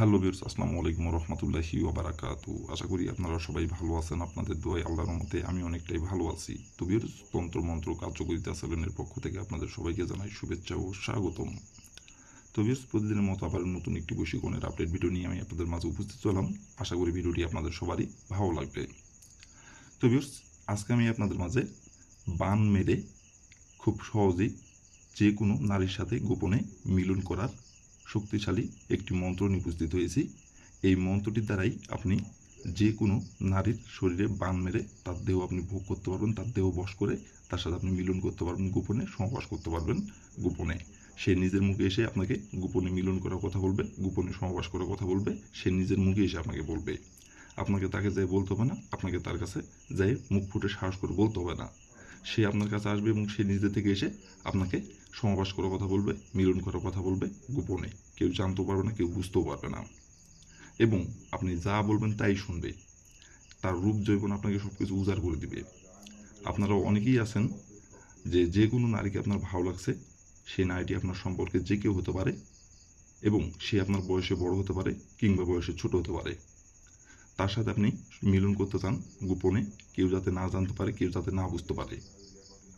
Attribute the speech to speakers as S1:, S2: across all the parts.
S1: Hello বিয়ার্স আসসালামু আলাইকুম রহমতুল্লাহি ওবারাকাতু আশা করি আপনারা সবাই ভালো আছেন, আপনাদের দোয়াই আল্লাহর মতে আমি অনেকটাই ভালো আছি। তো বিয়ার্স তন্ত্র মন্ত্র কার্যকরিতা সেলেনের পক্ষ থেকে আপনাদের সবাইকে জানাই শুভেচ্ছা ও স্বাগতম। তো বিয়ার্স প্রতিদিনের মতো আবার নতুন একটি বৈশিকণের আপডেট ভিডিও নিয়ে আমি আপনাদের মাঝে উপস্থিত হলাম। আশা করি ভিডিওটি আপনাদের সবারই ভালো লাগবে। তো বিয়ার্স আজকে আমি আপনাদের মাঝে বান মেরে খুব সহজেই যে কোনো নারীর সাথে গোপনে মিলন করার শক্তিশালী একটি মন্ত্র নিয়ে উপস্থিত হয়েছি। এই মন্ত্রটির দ্বারাই আপনি যে কোনো নারীর শরীরে বান মেরে তার দেহ আপনি ভোগ করতে পারবেন, তার দেহ বশ করে তার সাথে আপনি মিলন করতে পারবেন, গোপনে সহবাস করতে পারবেন, গোপনে। সে নিজের মুখে এসে আপনাকে গোপনে মিলন করার কথা বলবে, গোপনে সহবাস করার কথা বলবে, সে নিজের মুখে এসে আপনাকে বলবে। আপনাকে তাকে যাই বলতে হবে না, আপনাকে তার কাছে যাই মুখ ফুটে সাহস করে বলতে হবে না। সে আপনার কাছে আসবে এবং সে নিজে থেকে এসে আপনাকে সমাবাস করার কথা বলবে, মিলন করার কথা বলবে, গোপনে। কেউ জানতেও পারবে না, কেউ বুঝতেও পারবে না। এবং আপনি যা বলবেন তাই শুনবে। তার রূপ জৈবন আপনাকে সব কিছু উজাড় করে দিবে। আপনারা অনেকেই আছেন যে যে কোনো নারীকে আপনার ভালো লাগছে, সেই নারীটি আপনার সম্পর্কে যে কেউ হতে পারে এবং সে আপনার বয়সে বড় হতে পারে কিংবা বয়সে ছোট হতে পারে। তার সাথে আপনি মিলন করতে চান, গোপনে। কেউ যাতে না জানতে পারে, কেউ যাতে না বুঝতে পারে।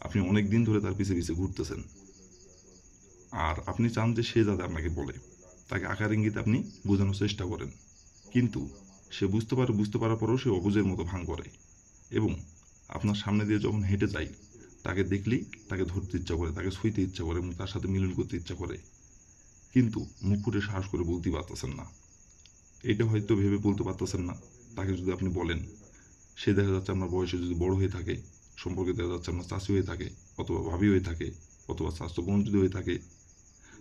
S1: আপনি অনেক দিন ধরে তার পিছে পিছে ঘুরতেছেন। আর আপনি চান যে সে যাতে আপনাকে বলে। তাকে আকার ইঙ্গিতে আপনি বোঝানোর চেষ্টা করেন। কিন্তু সে বুঝতে পারে বুঝতে পারার পরেও সে অবুঝের মতো ভাঙ করে। এবং আপনার সামনে দিয়ে যখন হেঁটে যায়, তাকে দেখলেই তাকে ধরতে ইচ্ছা করে, তাকে ছুঁইতে ইচ্ছা করে এবং তার সাথে মিলন করতে ইচ্ছা করে। কিন্তু মুখ ফুটে সাহস করে বলতেই পারতেছেন না। এটা হয়তো ভেবে বলতে পারতেছেন না। তাকে যদি আপনি বলেন, সে দেখা যাচ্ছে আপনার বয়সে যদি বড় হয়ে থাকে, সম্পর্কে দেখা যাচ্ছে আপনার চাষি হয়ে থাকে, অথবা ভাবি হয়ে থাকে, অথবা স্বাস্থ্য বোন যদি হয়ে থাকে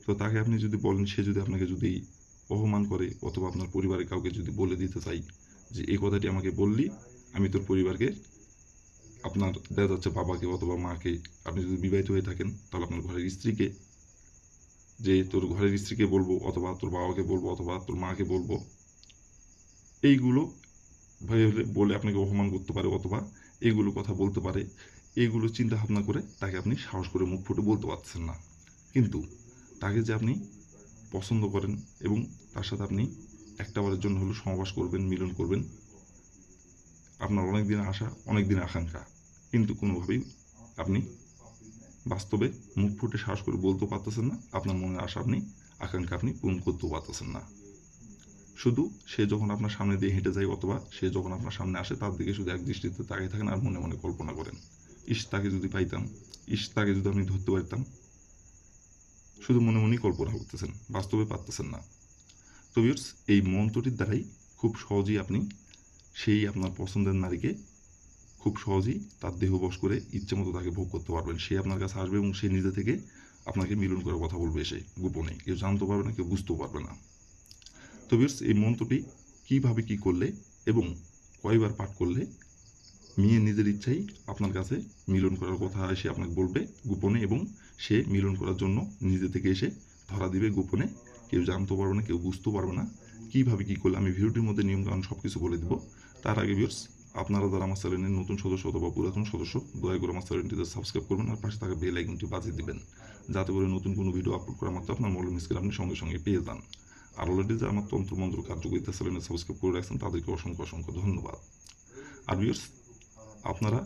S1: তো তাকে আপনি যদি বলেন, সে যদি আপনাকে যদি অপমান করে অথবা আপনার পরিবারের কাউকে যদি বলে দিতে চাই যে, এই কথাটি আমাকে বললি, আমি তোর পরিবারকে, আপনার দেখা যাচ্ছে বাবাকে অথবা মাকে, আপনি যদি বিবাহিত হয়ে থাকেন, তাহলে আপনার ঘরের স্ত্রীকে, যে তোর ঘরের স্ত্রীকে বলব অথবা তোর বাবাকে বলব অথবা তোর মাকে বলব, এইগুলো হলে বলে আপনাকে অপমান করতে পারে অথবা এইগুলো কথা বলতে পারে, এইগুলো চিন্তা ভাবনা করে তাকে আপনি সাহস করে মুখ ফুটে বলতে পারছেন না। কিন্তু তাকে যে আপনি পছন্দ করেন এবং তার সাথে আপনি একটা বারের জন্য হলেও সমাবাস করবেন, মিলন করবেন, আপনার অনেক দিনের আশা অনেক দিনের আকাঙ্ক্ষা। কিন্তু কোনোভাবেই আপনি বাস্তবে মুখ ফুটে সাহস করে বলতেও পারতেছেন না, আপনার মনের আশা আপনি, আকাঙ্ক্ষা আপনি পূরণ করতেও পারতেছেন না। শুধু সে যখন আপনার সামনে দিয়ে হেঁটে যায় অথবা সে যখন আপনার সামনে আসে, তার দিকে শুধু এক দৃষ্টিতে তাকিয়ে থাকেন আর মনে মনে কল্পনা করেন। ইস, তাকে যদি পাইতাম, ইস, তাকে যদি আপনি ধরতে পারতাম শুধু মনে মনেই কল্পনা করতেছেন, বাস্তবে পারতেছেন না। তো ভিউয়ার্স এই মন্ত্রটির দ্বারাই খুব সহজেই আপনি সেই আপনার পছন্দের নারীকে খুব সহজেই তার দেহ বশ করে ইচ্ছে মতো তাকে ভোগ করতে পারবেন। সে আপনার কাছে আসবে এবং সে নিজে থেকে আপনাকে মিলন করার কথা বলবে এসে গোপনে। কেউ জানতে পারবে না, কেউ বুঝতেও পারবে না। তো ভিউয়ার্স এই মন্ত্রটি কীভাবে কী করলে এবং কয়বার পাঠ করলে মেয়ে নিজের ইচ্ছাই আপনার কাছে মিলন করার কথা এসে আপনাকে বলবে গোপনে এবং সে মিলন করার জন্য নিজে থেকে এসে ধরা দিবে গোপনে। কেউ জানতেও পারবে না, কেউ বুঝতেও পারবে না কীভাবে কী করলে। আমি ভিডিওটির মধ্যে নিয়মকানুন সব কিছু বলে দেবো। তার আগে ভিউর্স আপনারা যারা আমার চ্যানেলের নতুন সদস্য অথবা পুরাতন সদস্য, দয়া করে আমার চ্যানেলটিতে সাবস্ক্রাইব করবেন আর পাশে থাকা বেল আইকনটি বাজিয়ে দেবেন। যাতে করে নতুন কোনো ভিডিও আপলোড করা মাত্র আপনার মোবাইল মিসকে আপনি সঙ্গে সঙ্গে পেয়ে যান। আর অলরেডি যে আমার তন্ত্রমন্ত্র কার্যকরিতা চ্যানেলে সাবস্ক্রাইব করে রাখছেন, তাদেরকে অসংখ্য অসংখ্য ধন্যবাদ। আর ভিউর্স আপনারা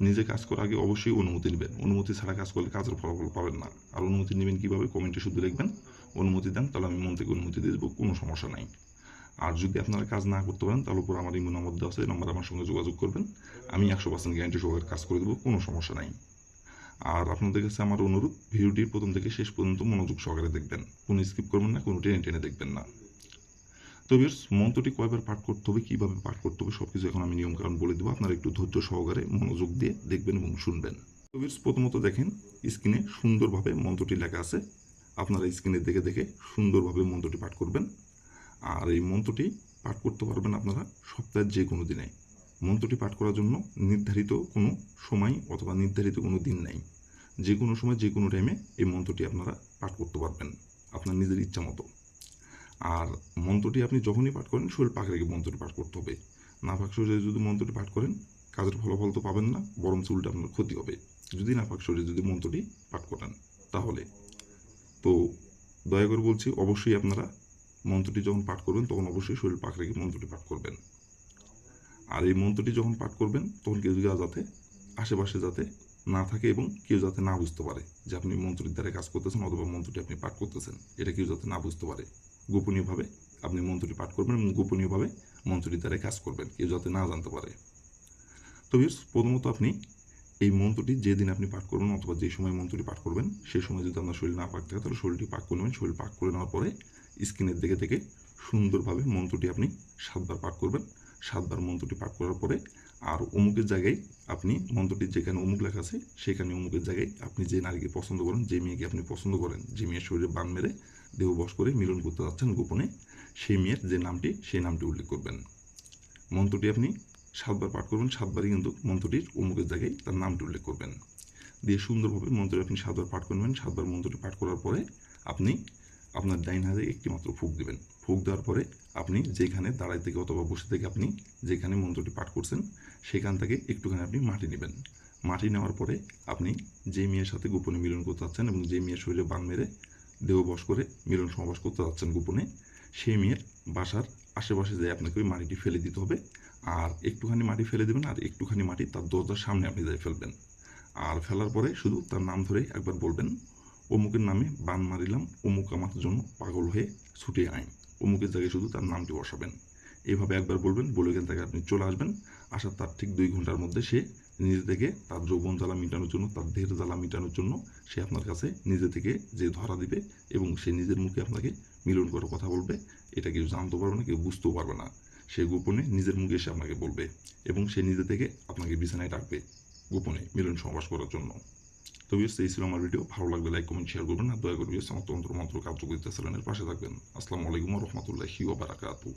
S1: নিজে কাজ করার আগে অবশ্যই অনুমতি নেবেন। অনুমতি ছাড়া কাজ করলে কাজের ফলাফল পাবেন না। আর অনুমতি নেবেন কীভাবে? কমেন্টে শুধু লিখবেন, অনুমতি দেন, তাহলে আমি মন থেকে অনুমতি দিয়ে দেবো, কোনো সমস্যা নাই। আর যদি আপনারা কাজ না করতে পারেন, তাহলে উপর আমার ইমো নম্বর দেওয়া আছে নম্বর আমার সঙ্গে যোগাযোগ করবেন। আমি একশো পার্সেন্ট গ্যারান্টি সহকারে কাজ করে দেবো, কোনো সমস্যা নাই। আর আপনাদের কাছে আমার অনুরোধ ভিডিওটির প্রথম থেকে শেষ পর্যন্ত মনোযোগ সহকারে দেখবেন। কোনো স্কিপ করবেন না, কোনো টেনে টেনে দেখবেন না। তো মন্ত্রটি কয়বার পাঠ করতে হবে, কীভাবে পাঠ করতে হবে সব কিছু এখন আমি নিয়মকানুন বলে দেবো। আপনারা একটু ধৈর্য সহকারে মনোযোগ দিয়ে দেখবেন এবং শুনবেন। তো প্রথমত দেখেন, স্ক্রিনে সুন্দরভাবে মন্ত্রটি লেখা আছে। আপনারা স্ক্রিনে দেখে দেখে সুন্দরভাবে মন্ত্রটি পাঠ করবেন। আর এই মন্ত্রটি পাঠ করতে পারবেন আপনারা সপ্তাহের যে কোনো দিনে। মন্ত্রটি পাঠ করার জন্য নির্ধারিত কোনো সময় অথবা নির্ধারিত কোনো দিন নাই। যে কোনো সময়, যে কোনো টাইমে এই মন্ত্রটি আপনারা পাঠ করতে পারবেন, আপনার নিজের ইচ্ছা মতো। আর মন্ত্রটি আপনি যখনই পাঠ করেন, শরীর পাক রেখে মন্ত্রটি পাঠ করতে হবে। না পাক শরীরে যদি মন্ত্রটি পাঠ করেন, কাজের ফলাফল তো পাবেন না, বরং চুলটা আপনার ক্ষতি হবে। যদি না পাক শরীরে যদি মন্ত্রটি পাঠ করেন, তাহলে। তো দয়া করে বলছি, অবশ্যই আপনারা মন্ত্রটি যখন পাঠ করবেন, তখন অবশ্যই শরীর পাক রেখে মন্ত্রটি পাঠ করবেন। আর এই মন্ত্রটি যখন পাঠ করবেন, তখন কেউ যাতে, আশেপাশে যাতে না থাকে এবং কেউ যাতে না বুঝতে পারে যে আপনি মন্ত্রীর দ্বারা কাজ করতেছেন অথবা মন্ত্রটি আপনি পাঠ করতেছেন। এটা কেউ যাতে না বুঝতে পারে। গোপনীয়ভাবে আপনি মন্ত্রটি পাঠ করবেন এবং গোপনীয়ভাবে মন্ত্রটির দ্বারা কাজ করবেন, কেউ যাতে না জানতে পারে। তো প্রথমত আপনি এই মন্ত্রটি যেদিন আপনি পাঠ করবেন অথবা যে সময় মন্ত্রটি পাঠ করবেন সেই সময় যদি আপনার শরীর না পাক থাকে, তাহলে শরীরটি পাক করে নেবেন। শরীর পাক করে নেওয়ার পরে স্কিনের দিকে থেকে সুন্দরভাবে মন্ত্রটি আপনি সাতবার পাঠ করবেন। সাতবার মন্ত্রটি পাঠ করার পরে আর অমুকের জায়গায় আপনি মন্ত্রটি যেখানে অমুক লেখা আছে, সেখানে অমুকের জায়গায় আপনি যে নারীকে পছন্দ করেন, যে মেয়েকে আপনি পছন্দ করেন, যে মেয়ের শরীরে বান মেরে দেহ বশ করে মিলন করতে যাচ্ছেন গোপনে, সেই মেয়ের যে নামটি, সেই নামটি উল্লেখ করবেন। মন্ত্রটি আপনি সাতবার পাঠ করবেন, সাতবারই কিন্তু মন্ত্রটির অমুকের জায়গায় তার নামটি উল্লেখ করবেন। দিয়ে সুন্দরভাবে মন্ত্রটি আপনি সাতবার পাঠ করবেন, সাতবার মন্ত্রটি পাঠ করার পরে আপনি আপনার ডাইন হাতে একটি মাত্র ফুক দেবেন। ফুক দেওয়ার পরে আপনি যেখানে দাঁড়াই থেকে অথবা বসে থেকে আপনি যেখানে মন্ত্রটি পাঠ করছেন, সেখান থেকে একটুখানি আপনি মাটি নেবেন। মাটি নেওয়ার পরে আপনি যে মেয়ের সাথে গোপনে মিলন করতে যাচ্ছেন এবং যে মেয়ের শরীরে বান মেরে দেহ বশ করে মিলন সমাবাস করতে যাচ্ছেন গোপনে, সেই মেয়ের বাসার আশেপাশে যে আপনাকে ওই মাটিটি ফেলে দিতে হবে। আর একটুখানি মাটি ফেলে দেবেন আর একটুখানি মাটি তার দরজার সামনে আপনি যাই ফেলবেন। আর ফেলার পরে শুধু তার নাম ধরে একবার বলবেন, অমুকের নামে বান মারিলাম, অমুক আমার জন্য পাগল হয়ে ছুটে আইন অমুকের জায়গায় শুধু তার নামটি বসাবেন। এইভাবে একবার বলবেন, বলে এখান থেকে আপনি চলে আসবেন। আসার তার ঠিক দুই ঘণ্টার মধ্যে সে নিজে থেকে তার যৌবন জ্বালা মেটানোর জন্য, তার দেহের জ্বালা মেটানোর জন্য সে আপনার কাছে নিজে থেকে যে ধরা দিবে এবং সে নিজের মুখে আপনাকে মিলন করে কথা বলবে, এটা কেউ জানতে পারবে না, কেউ বুঝতেও পারবে না। সে গোপনে নিজের মুখে এসে আপনাকে বলবে এবং সে নিজে থেকে আপনাকে বিছানায় ডাকবে গোপনে মিলন সমাবাস করার জন্য। তো ভিউস এই ছিল আমার ভিডিও ভালো লাগবে লাইক কমেন্ট শেয়ার করবেন আর দয়া করে ভিউস আমার তন্ত্র মন্ত্র কার্যকরিতা চ্যানেলের পাশে থাকবেন। আসসালামু আলাইকুম রহমতুল্লাহি ওবারাকাতু